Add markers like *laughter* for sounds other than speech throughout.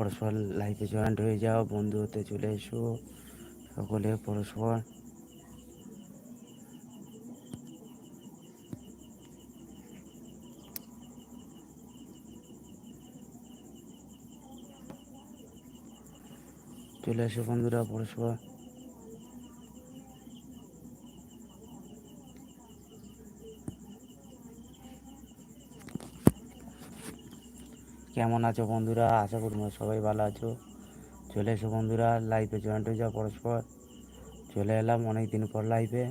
পরস্পর লাইফে জয়েন্ট হয়ে যাও বন্ধু হতে চলে এসো, সকলে পরস্পর। চলে এসো বন্ধুরা পরস্পর। কেমন আছো বন্ধুরা? আশা করি সবাই ভালো আছো। চলে এসো বন্ধুরা লাইফে জয়েন্ট হয়ে যাও পরস্পর। চলে এলাম অনেক দিন পর লাইভে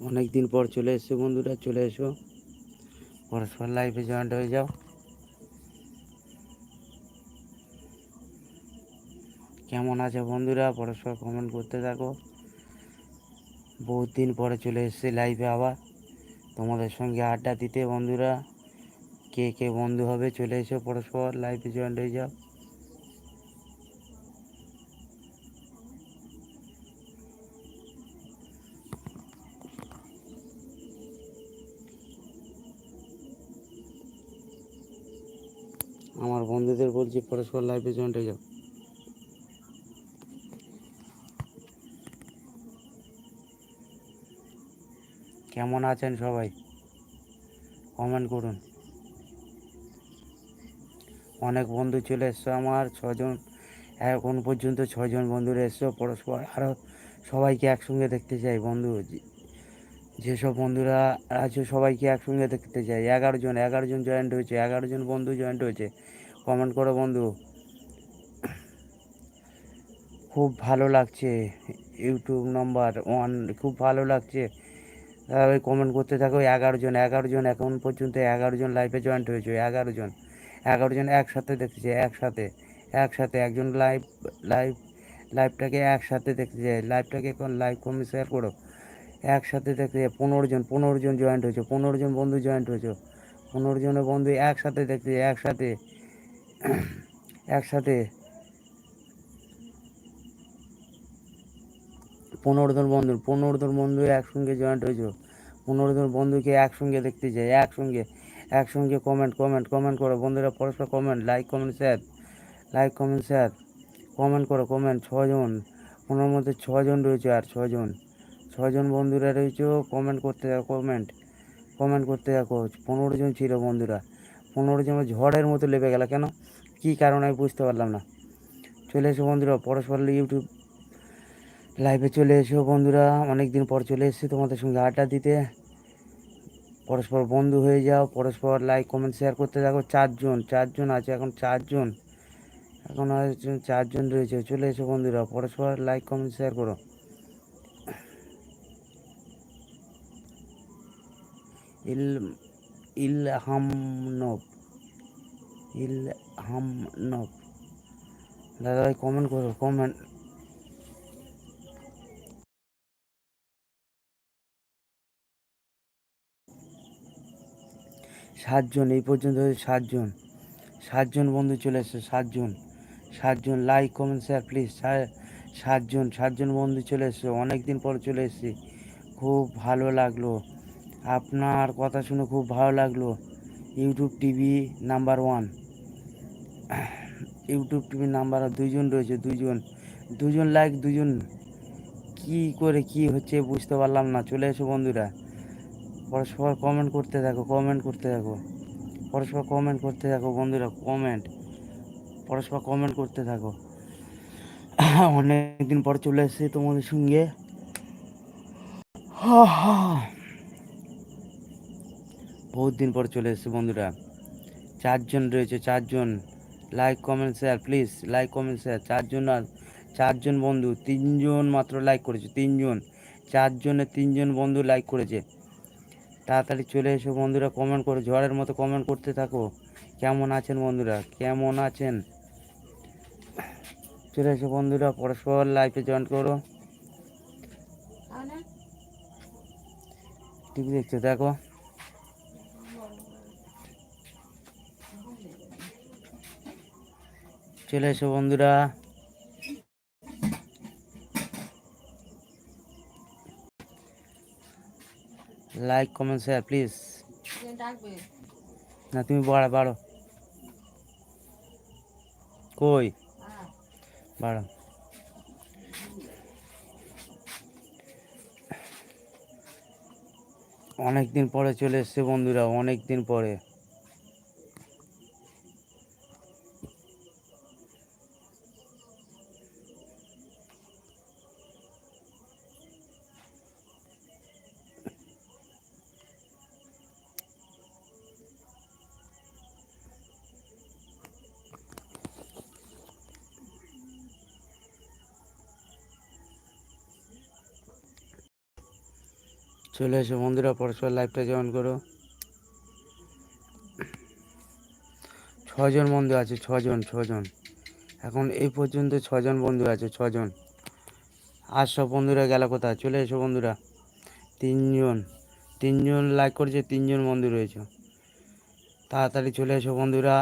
অনেক দিন পর চলে এসছো বন্ধুরা, চলে এসো। পরস্পর লাইফে জয়েন্ট হয়ে যাও। কেমন আছে বন্ধুরা? পরস্পর কমেন্ট করতে থাকো। বহুত দিন পরে চলে এসেছি লাইভে আবার। তোমাদের সঙ্গে আড্ডা দিতে বন্ধুরা। কে কে বন্ধু হবে, চলে এসো পরস্পর লাইভে জয়েন্ট হয়ে যাও আমার বন্ধুদের বলছি পরস্পর লাইভে জয়েন্ট হয়ে যাও। কেমন আছেন সবাই? কমেন্ট করুন। অনেক বন্ধু চলে এসছো আমার, ছজন, এখন পর্যন্ত ছজন বন্ধুরা এসছো, পরস্পর আরও সবাইকে একসঙ্গে দেখতে চাই বন্ধু। যেসব বন্ধুরা আছে সবাইকে একসঙ্গে দেখতে চাই। এগারো জন এগারো জন জয়েন্ট হয়েছে, এগারো জন বন্ধু জয়েন্ট হয়েছে। কমেন্ট করো বন্ধু। খুব ভালো লাগছে ইউটিউব নাম্বার ওয়ান, খুব ভালো লাগছে। তাহলে কমেন্ট করতে থাকো, এগারো জন এগারো জন এখন পর্যন্ত এগারো জন লাইভে জয়েন্ট হয়েছে, এগারো জন। এগারো জন একসাথে দেখতেছে, একসাথে একসাথে একজন লাইভ লাইভ লাইভটাকে একসাথে দেখতে চাই লাইভটাকে এখন লাইভ কমে শেয়ার করো। একসাথে দেখতে চাই পনেরো জন পনেরো জন জয়েন্ট হয়েছে, পনেরো জন বন্ধু জয়েন্ট হয়েছে, পনেরো জনের বন্ধু একসাথে দেখতে চাই একসাথে। একসাথে পনেরো জন বন্ধু, পনেরো জন বন্ধু একসঙ্গে জয়েন্ট হয়েছে। পনেরো জন বন্ধুকে একসঙ্গে দেখতে চাই একসঙ্গে একসঙ্গে কমেন্ট কমেন্ট কমেন্ট করো। বন্ধুরা পরস্পর comment like comment share like comment share comment করো কমেন্ট ছজন পনেরোর মধ্যে ছজন রয়েছে আর ছজন ছজন বন্ধুরা রয়েছে কমেন্ট করতে থাকো কমেন্ট কমেন্ট করতে থাকো। পনেরো জন ছিল বন্ধুরা। পনেরো জন ঝড়ের মতো লেগে গেল কেন? কী কারণ আমি বুঝতে পারলাম না। চলে এসো বন্ধুরা পরস্পর ইউটিউব লাইভে চলে এসো বন্ধুরা। অনেক দিন পর চলে এসেছি তোমাদের সঙ্গে আড্ডা দিতে। পরস্পর বন্ধু হয়ে যাও, পরস্পর লাইক কমেন্ট শেয়ার করতে থাকো। চারজন চারজন আছে এখন, চারজন। এখন চারজন রয়েছে। চলে এসো বন্ধুরা, পরস্পর লাইক কমেন্ট শেয়ার করো। ইল ইলহামনব। ইলহামনব দাদা ভাই কমেন্ট করো কমেন্ট সাতজন, এই পর্যন্ত হয়েছে সাতজন। সাতজন বন্ধু চলে এসছে, সাতজন। সাতজন লাইক কমেন্ট শেয়ার প্লিজ সাতজন সাতজন বন্ধু চলে এসছে অনেক দিন পর চলে এসেছি। খুব ভালো লাগল। আপনার কথা শুনে খুব ভালো লাগল। YouTube TV number one. YouTube TV number দুইজন রয়েছে, দুইজন। দুজন লাইক দুজন কি করে কি হচ্ছে বুঝতে পারলাম না। চলে এসো বন্ধুরা। পরস্পর কমেন্ট করতে থাকো কমেন্ট করতে থাকো। পরস্পর কমেন্ট করতে থাকো বন্ধুরা কমেন্ট পরস্পর কমেন্ট করতে থাকো। অনেক দিন পর চলে এসেছি তোমাদের সঙ্গে। বহুত দিন পর চলে এসেছে বন্ধুরা। চারজন রয়েছে, চারজন। Like comment share please like comment share চারজন আর চারজন বন্ধু তিনজন মাত্র লাইক করেছে তিনজন। চারজনে তিনজন বন্ধু লাইক করেছে। তাড়াতাড়ি চলে এসো বন্ধুরা কমেন্ট করো ঝড়ের মতো কমেন্ট করতে থাকো। কেমন আছেন বন্ধুরা? কেমন আছেন? চলে এসো বন্ধুরা পরস্পর লাইফে জয়েন করো। টিভি দেখতে দেখো চলে এসো বন্ধুরা। লাইক কমেন্ট শেয়ার প্লিজ না, তুমি বাড়া, বাড়ো। কই? বাড়ো। অনেক দিন পরে চলে এসছে বন্ধুরা অনেক দিন পরে। চলে এসো বন্ধুরা পরস্পর লাইভটা জয়েন করো। ছজন বন্ধু আছে, ছজন ছজন। এখন এই পর্যন্ত ছজন বন্ধু আছে, ছজন। আর সব বন্ধুরা গেল কোথায়? চলে এসো বন্ধুরা। তিনজন তিনজন লাইক করেছে, তিনজন বন্ধু রয়েছে। তাড়াতাড়ি চলে এসো বন্ধুরা।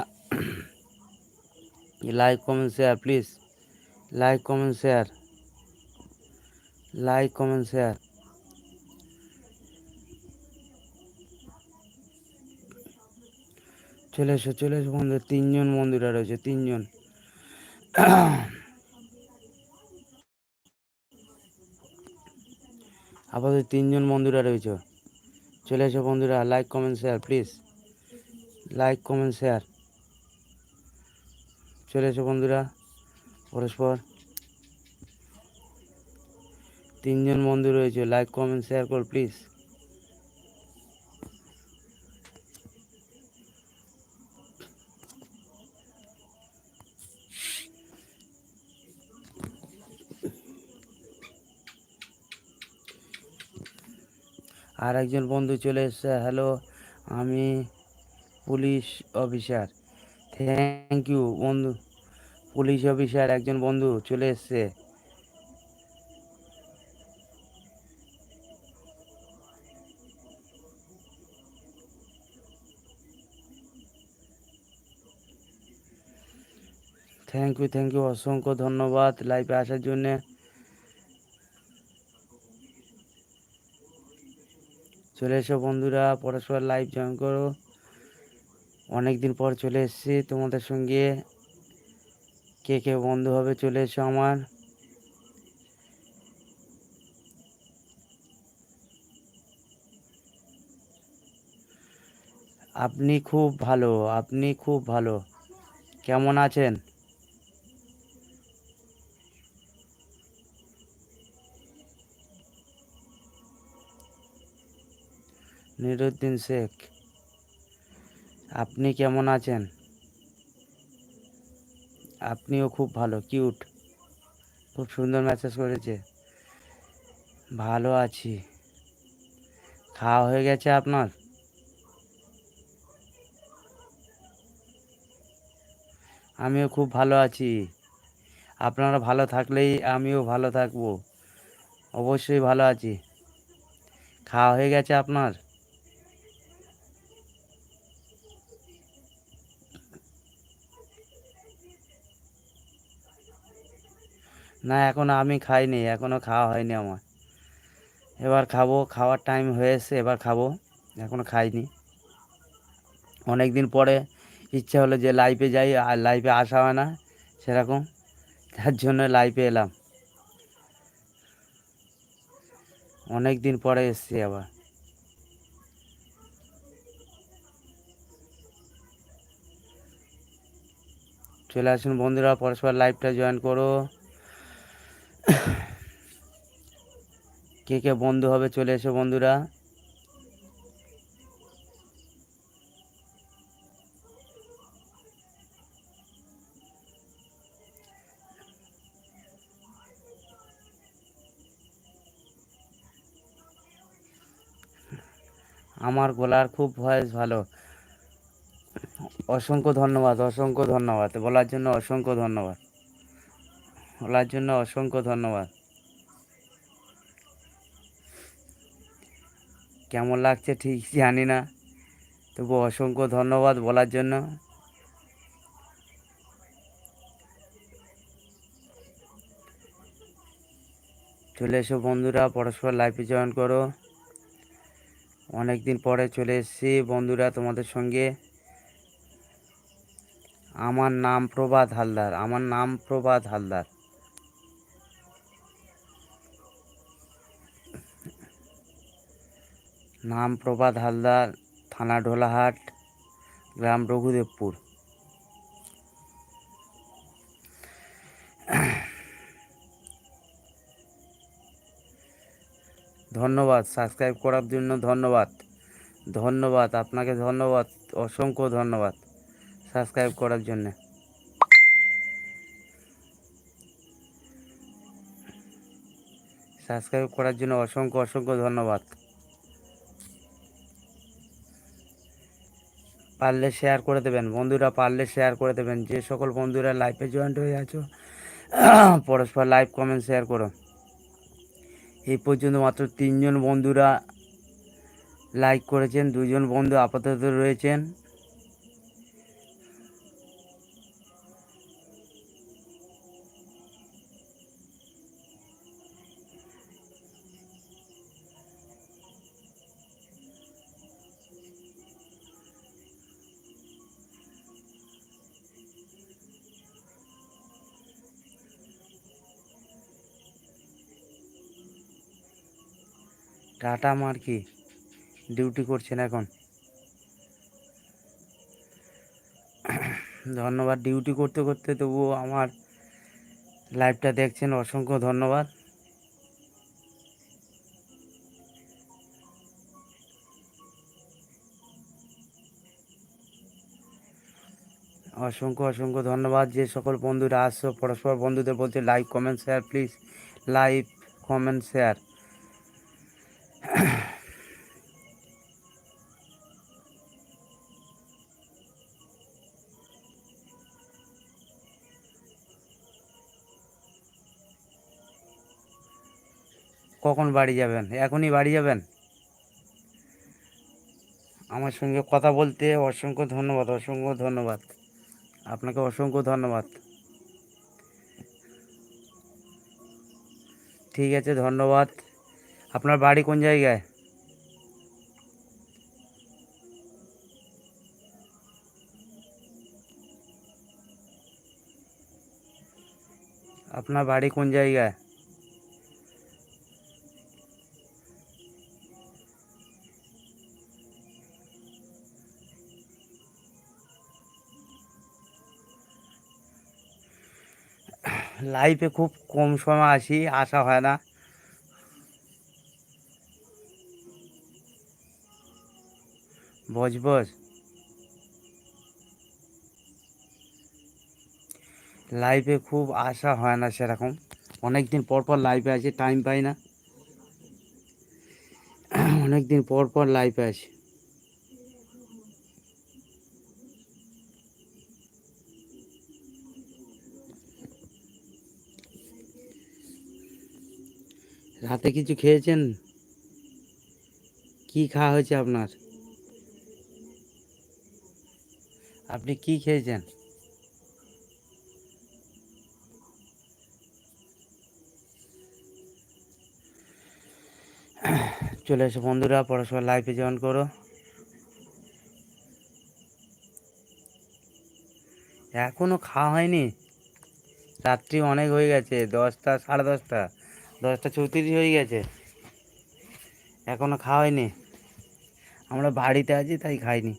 Like comment share please like comment share like comment share চলে এসো চলে এসো বন্ধু তিনজন বন্ধুরা রয়েছে, তিনজন। আপাতত তিনজন বন্ধুরা রয়েছে। চলে এসো বন্ধুরা like comment share please like comment share চলে এসো বন্ধুরা, পরস্পর। তিনজন বন্ধু রয়েছে লাইক কমেন্ট শেয়ার কর প্লিজ আর একজন বন্ধু চলে এসছে, হ্যালো, আমি পুলিশ অফিসার। থ্যাংক ইউ বন্ধু, পুলিশ অফিসার একজন বন্ধু চলে এসছে। থ্যাংক ইউ থ্যাংক ইউ, অসংখ্য ধন্যবাদ লাইভে আসার জন্যে। চলে এসো বন্ধুরা পরস্পর লাইভ জয়েন করো। অনেক দিন পর চলে এসেছি তোমাদের সঙ্গে। কে কে বন্ধু হবে চলে এসো আমার। আপনি খুব ভালো, আপনি খুব ভালো। কেমন আছেন? নিরুদ্দিন শেখ, আপনি কেমন আছেন? আপনিও খুব ভালো, কিউট। খুব সুন্দর মেসেজ করেছে। ভালো আছি। খাওয়া হয়ে গেছে আপনার? আমিও খুব ভালো আছি। আপনারা ভালো থাকলেই আমিও ভালো থাকব। অবশ্যই ভালো আছি। খাওয়া হয়ে গেছে আপনার? না, এখনও আমি খাইনি, এখনও খাওয়া হয়নি আমার। এবার খাব, খাওয়ার টাইম হয়েছে, এবার খাব, এখনও খাইনি। অনেক দিন পরে ইচ্ছা হলো যে লাইফে যাই, আর লাইফে আসা হয় না সেরকম, তার জন্য লাইফে এলাম। অনেক দিন পরে এসছি আবার। চলে আসুন বন্ধুরা, পরস্পর লাইভটা জয়েন করো। কে কে বন্ধু হবে চলে এসো বন্ধুরা। আমার গলার খুব ভয়েস ভালো। অসংখ্য ধন্যবাদ অসংখ্য ধন্যবাদ। বলার জন্য অসংখ্য ধন্যবাদ। বলার জন্য অসংখ্য ধন্যবাদ। কেমন লাগছে ঠিক জানি না, তবু অসংখ্য ধন্যবাদ বলার জন্য। চলে এসো বন্ধুরা, পরস্পর লাইফে জয়েন করো। অনেক দিন পরে চলে এসেছি বন্ধুরা তোমাদের সঙ্গে। আমার নাম প্রভাত হালদার, আমার নাম প্রভাত হালদার। নাম প্রভাত হালদার, থানা ঢোলাহাট, গ্রাম রঘুদেবপুর। ধন্যবাদ, সাবস্ক্রাইব করার জন্য ধন্যবাদ। ধন্যবাদ, আপনাকে ধন্যবাদ, অসংখ্য ধন্যবাদ সাবস্ক্রাইব করার জন্যে। সাবস্ক্রাইব করার জন্য অসংখ্য অসংখ্য ধন্যবাদ। পারলে শেয়ার করে দেবেন। বন্ধুরা পারলে শেয়ার করে দেবেন। যে সকল বন্ধুরা লাইভে জয়েন্ট হয়ে আছো, *coughs* পরস্পর লাইভ কমেন্ট শেয়ার করো। এই পর্যন্ত মাত্র তিনজন বন্ধুরা লাইক করেছেন, দুজন বন্ধু আপাতত রয়েছেন। টাটা মার্কি। ডিউটি করছেন এখন। ধন্যবাদ, ডিউটি করতে করতে তবুও আমার লাইভটা দেখছেন, অসংখ্য ধন্যবাদ। অসংখ্য অসংখ্য ধন্যবাদ। যে সকল বন্ধুরা আসছো, পরস্পর বন্ধুদের বলছে like comment share please like comment share কখন বাড়ি যাবেন? এখনই বাড়ি যাবেন? আমার সঙ্গে কথা বলতে অসংখ্য ধন্যবাদ অসংখ্য ধন্যবাদ। আপনাকে অসংখ্য ধন্যবাদ। ঠিক আছে, ধন্যবাদ। আপনার বাড়ি কোন জায়গায়? আপনার বাড়ি কোন জায়গায়? লাইফে খুব কম সময় আসি, আসা হয় না। বজ বজ লাইফে খুব আসা হয় না সেরকম। অনেক দিন পর পর লাইফে আসি টাইম পাই না। অনেক দিন পর পর লাইফে আসি। হাতে কিছু খেয়েছেন? কি খাওয়া হয়েছে আপনার? আপনি কি খেয়েছেন? চলে এসো বন্ধুরা পড়াশোনা লাইফে জয়েন করো। এখনও খাওয়া হয়নি? রাত্রি অনেক হয়ে গেছে, দশটা, সাড়ে দশটা। দশটা চৌত্রিশ হয়ে গেছে। এখনও খাওয়া হয়নি আমরা বাড়িতে আছি, তাই খাইনি।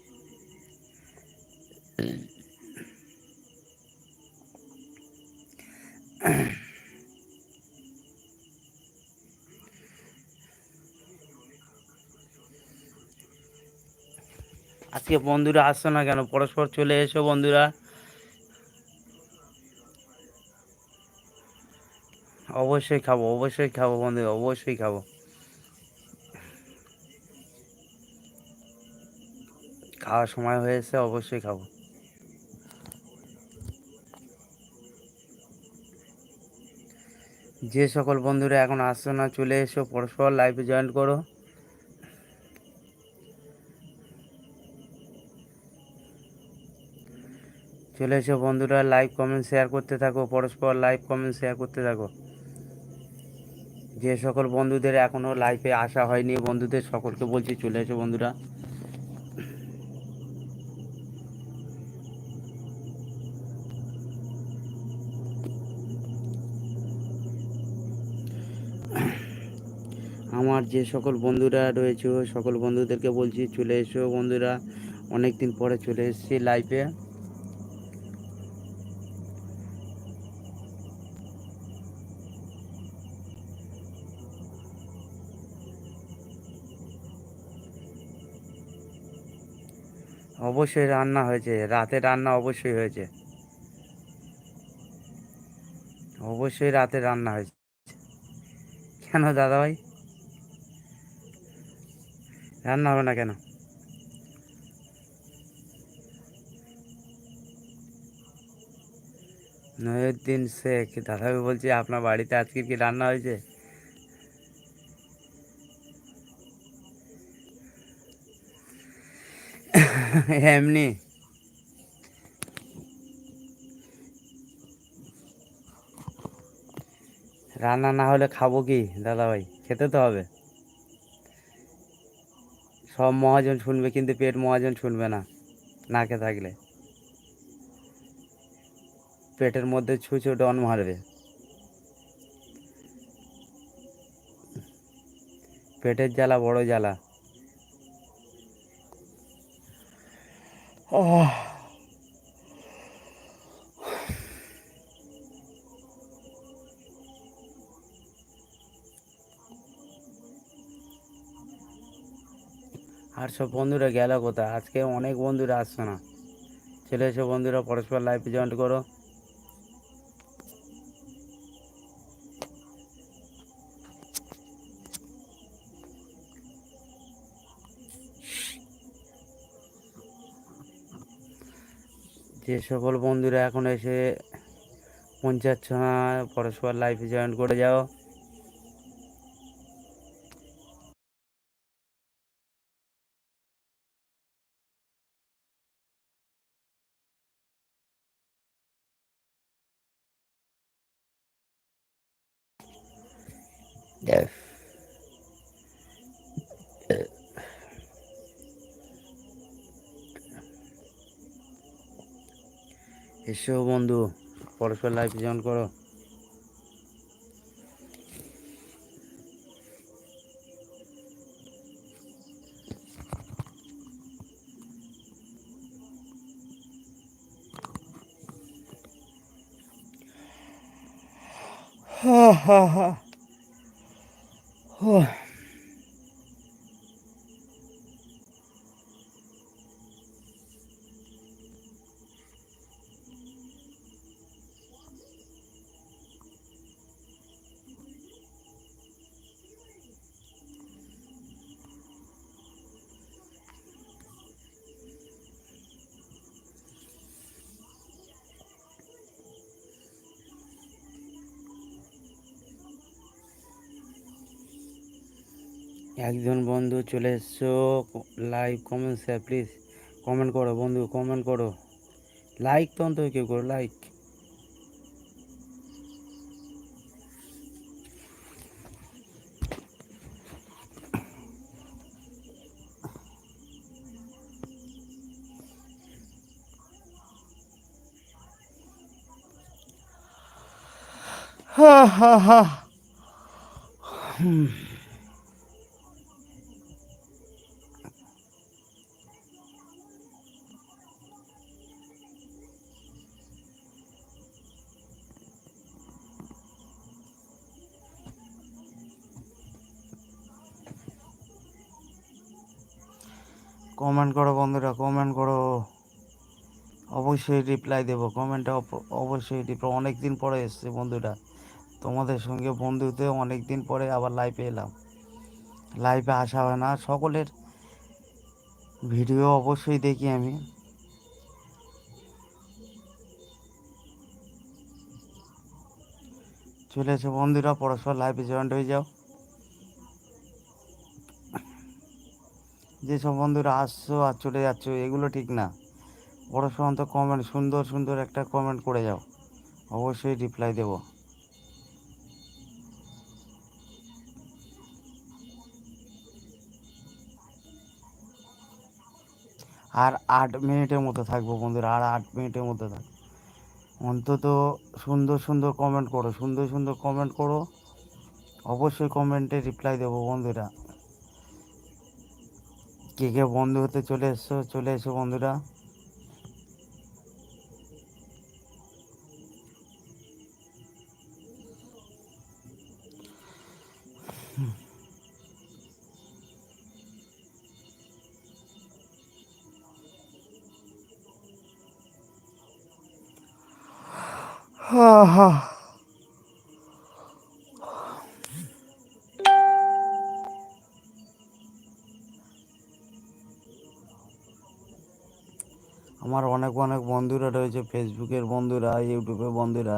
আজকে বন্ধুরা আসছো না কেন? পরস্পর চলে এসো বন্ধুরা। অবশ্যই খাব অবশ্যই খাব বন্ধু, অবশ্যই খাব। খাওয়ার সময় হয়েছে অবশ্যই খাব। যে সকল বন্ধুরা এখন আসছো না, চলে এসো, পরস্পর লাইভে জয়েন করো। চলে এসো বন্ধুরা লাইভ কমেন্ট শেয়ার করতে থাকো, পরস্পর লাইভ কমেন্ট শেয়ার করতে থাকো। যে সকল বন্ধুদের এখনও লাইফে আসা হয়নি, বন্ধুদের সকলকে বলছি চলে এসো বন্ধুরা। আমার যে সকল বন্ধুরা রয়েছে, সকল বন্ধুদেরকে বলছি চলে এসো বন্ধুরা। অনেক দিন পরে চলে এসেছি লাইভে অবশ্যই রান্না হয়েছে, রাতে রান্না অবশ্যই হয়েছে। অবশ্যই রাতে রান্না হয়েছে। কেন দাদা ভাই রান্না হবে না কেন? নয়ুদ্দিন শেখ দাদা ভাই বলছি আপনার বাড়িতে আজকে কি রান্না হয়েছে? *laughs* এমনি। রান্না না হলে খাব কি দাদা ভাই খেতে তো হবে। সব মহাজন শুনবে, কিন্তু পেট মহাজন শুনবে না না খেয়ে থাকলে। পেটের মধ্যে ছুঁচো ডন মারবে। পেটের জ্বালা বড় জ্বালা। সব বন্ধুরা গেল কোথায়? আজকে অনেক বন্ধুরা আসছে না। চলে এসো বন্ধুরা, পরস্পর লাইফে জয়েন্ট করো। যে সকল বন্ধুরা এখন এসে না, পরস্পর লাইফে জয়েন করে যাও। এসো বন্ধু পরস্পর লাইফ জয়েন করো। হা হা হা একজন বন্ধু চলে এসছো live comment sir please comment করো বন্ধু কমেন্ট করো। লাইক তো অন্তত কেউ করো লাইক হা হা হা। hmm কমেন্ট করো বন্ধুরা কমেন্ট করো। অবশ্যই রিপ্লাই দেবো কমেন্টে অবশ্যই রিপ্লাই অনেক দিন পরে এসছে বন্ধুরা। তোমাদের সঙ্গে বন্ধুতে অনেক দিন পরে আবার লাইভে এলাম। লাইভে আসা হয় না, সকলের ভিডিও অবশ্যই দেখি আমি। চলে এসে বন্ধুরা পরস্পর লাইভে জয়েন্ট হয়ে যাও। যেসব বন্ধুরা আসছো আর চলে যাচ্ছ, এগুলো ঠিক না। পরস্পর অন্ত কমেন্ট সুন্দর সুন্দর একটা কমেন্ট করে যাও। অবশ্যই রিপ্লাই দেব। আর আট মিনিটের মতো থাকব বন্ধুরা, আর আট মিনিটের মতো থাকব অন্তত সুন্দর সুন্দর কমেন্ট করো, সুন্দর সুন্দর কমেন্ট করো। অবশ্যই কমেন্টে রিপ্লাই দেবো বন্ধুরা। কে কে বন্ধু হতে চলে এসছো? চলে এসো বন্ধুরা। হা হা। অনেক অনেক বন্ধুরা রয়েছে ফেসবুকের বন্ধুরা ইউটিউবের বন্ধুরা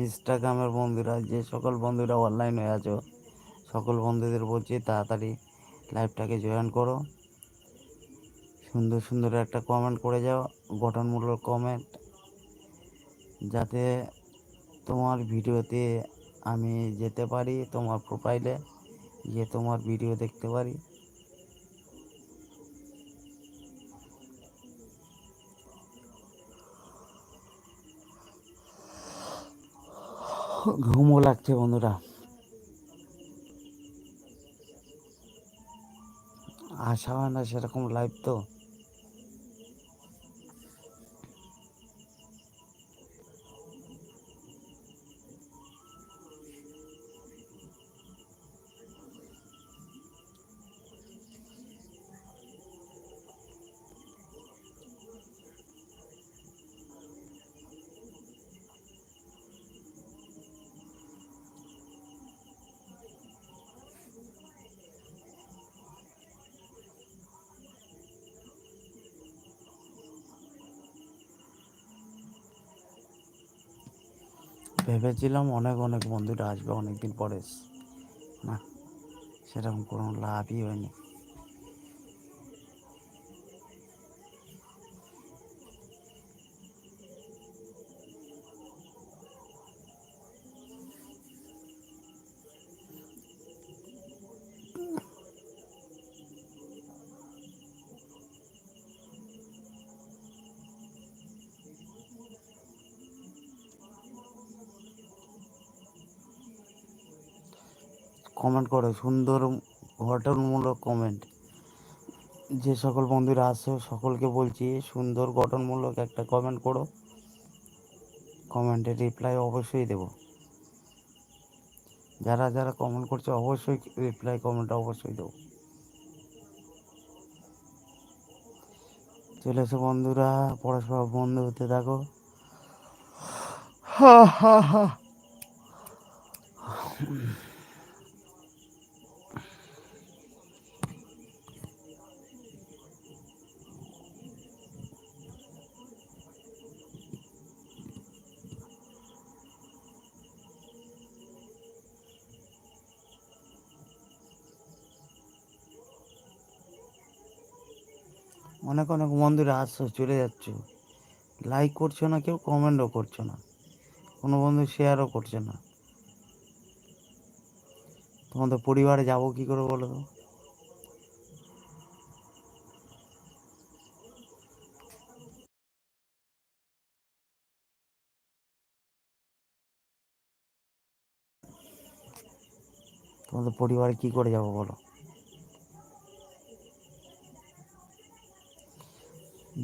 ইনস্টাগ্রামের বন্ধুরা, যে সকল বন্ধুরা অনলাইন হয়ে আছো, সকল বন্ধুদের বলছি তাড়াতাড়ি লাইভটাকে জয়েন করো। সুন্দর সুন্দর একটা কমেন্ট করে যাও, গঠনমূলক কমেন্ট যাতে তোমার ভিডিওতে আমি যেতে পারি, তোমার প্রোফাইলে গিয়ে তোমার ভিডিও দেখতে পারি। ঘুমও লাগছে বন্ধুরা। আসা হয় না সেরকম লাইভ তো। ভেবেছিলাম অনেক অনেক বন্ধুরা আসবে অনেক দিন পরে না সেরকম কোনো লাভই হয়নি। কমেন্ট করো, সুন্দর গঠনমূলক কমেন্ট যে সকল বন্ধুরা আসছো, সকলকে বলছি, সুন্দর গঠনমূলক একটা কমেন্ট করো। কমেন্টে রিপ্লাই অবশ্যই দেব। যারা যারা কমেন্ট করছে, অবশ্যই রিপ্লাই কমেন্ট অবশ্যই দেবো। চলে এসো বন্ধুরা পরস্পর বন্ধু হতে থাকো। হা হা হা। অনেক অনেক বন্ধুরা আসছো, চলে যাচ্ছ। লাইক করছ না কেউ কমেন্টও করছ না। কোনো বন্ধু শেয়ারও করছে না। তোমাদের পরিবারে যাব কি করে বলো তো? তোমাদের পরিবারে কি করে যাব বলো?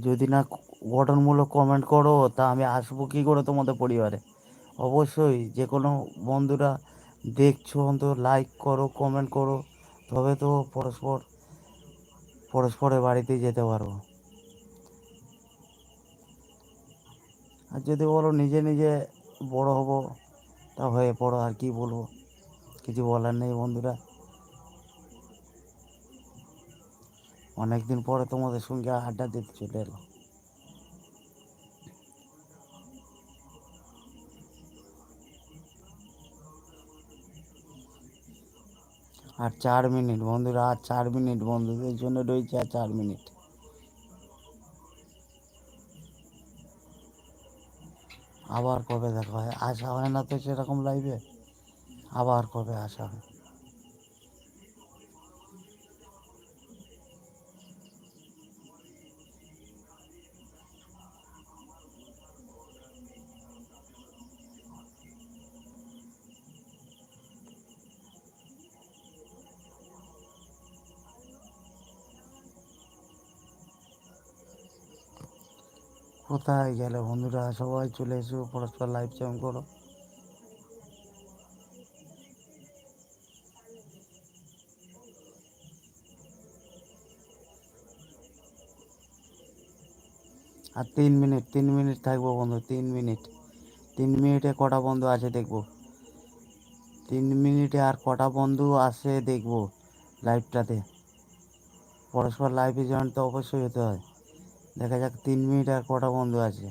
যদি না গঠনমূলক কমেন্ট করো, তা আমি আসব কী করে তোমাদের পরিবারে? অবশ্যই যে কোনো বন্ধুরা দেখছ, অন্তত লাইক করো কমেন্ট করো, তবে তো পরস্পর, পরস্পরের বাড়িতে যেতে পারব। আর যদি বলো নিজে নিজে বড় হব, তা হয়ে পড়ো, আর কি বলব? কিছু বলার নেই বন্ধুরা। অনেক দিন পরে তোমাদের সঙ্গে আড্ডা দিতে চলে এলো আর চার মিনিট বন্ধুরা, আর চার মিনিট বন্ধুদের জন্য রয়েছে আর চার মিনিট। আবার কবে দেখা হয়? আসা হয় না তো সেরকম লাইভে আবার কবে আসা হয়? কোথায় গেলে বন্ধুরা? সবাই চলে এসো, পরস্পর লাইভ জয়েন করো। আর তিন মিনিট তিন মিনিট থাকব বন্ধু, তিন মিনিট। তিন মিনিটে কটা বন্ধু আছে দেখব? তিন মিনিটে আর কটা বন্ধু আসে দেখব লাইভটাতে পরস্পর লাইভে জয়েন তো অবশ্যই হতে হয়। দেখা যাক, তিন মিনিট আর কটা বন্ধু আছে।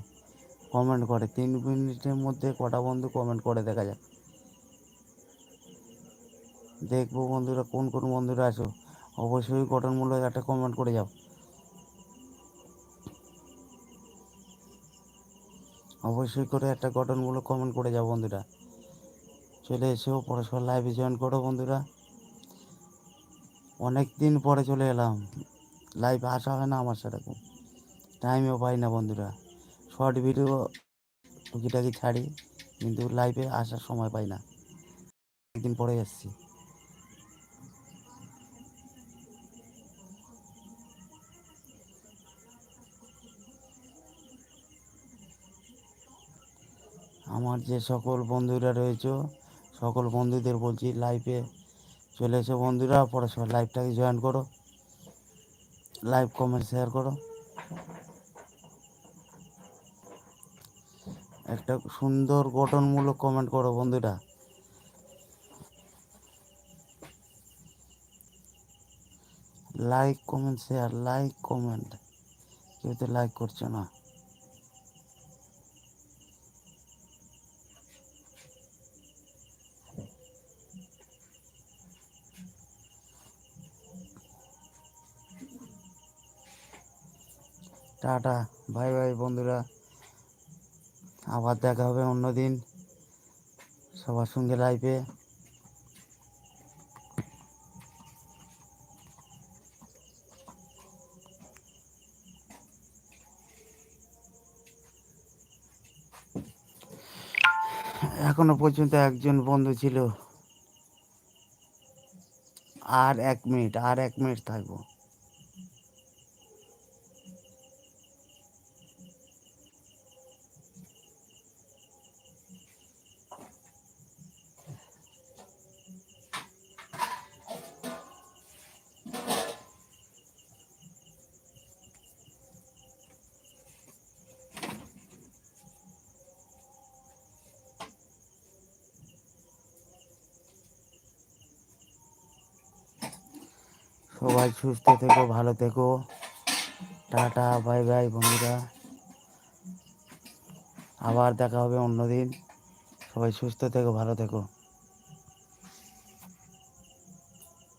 কমেন্ট করে। তিন মিনিটের মধ্যে কটা বন্ধু কমেন্ট করে দেখা যাক। দেখব বন্ধুরা কোন কোন বন্ধুরা আছো। অবশ্যই গঠনমূলক একটা কমেন্ট করে যাও। অবশ্যই করে একটা গঠনমূলক কমেন্ট করে যাও বন্ধুরা। চলে এসেও পরস্পর লাইভে জয়েন করো বন্ধুরা। অনেক দিন পরে চলে এলাম। লাইভ আসা হয় না আমার সেরকম টাইমও পাই না বন্ধুরা। শর্ট ভিডিও টুকিটাকি ছাড়ি, কিন্তু লাইভে আসার সময় পাই না। একদিন পরে এসছি আমার যে সকল বন্ধুরা রয়েছে, সকল বন্ধুদের বলছি লাইভে চলে এসো বন্ধুরা পরস্পর লাইভটাকে জয়েন করো। লাইভ কমেন্ট শেয়ার করো। একটা সুন্দর গঠনমূলক কমেন্ট করো বন্ধুরা। Like comment share like comment কেউ তো লাইক করছ না। টাটা বাই বাই বন্ধুরা। আবার দেখা হবে অন্যদিন সবার সঙ্গে লাইভে এখনও পর্যন্ত একজন বন্ধু ছিল। আর এক মিনিট আর এক মিনিট থাকব সবাই সুস্থ থেকো, ভালো থেকো। টাটা, বাই বাই বন্ধুরা। আবার দেখা হবে অন্যদিন। সবাই সুস্থ থেকো, ভালো থেকো।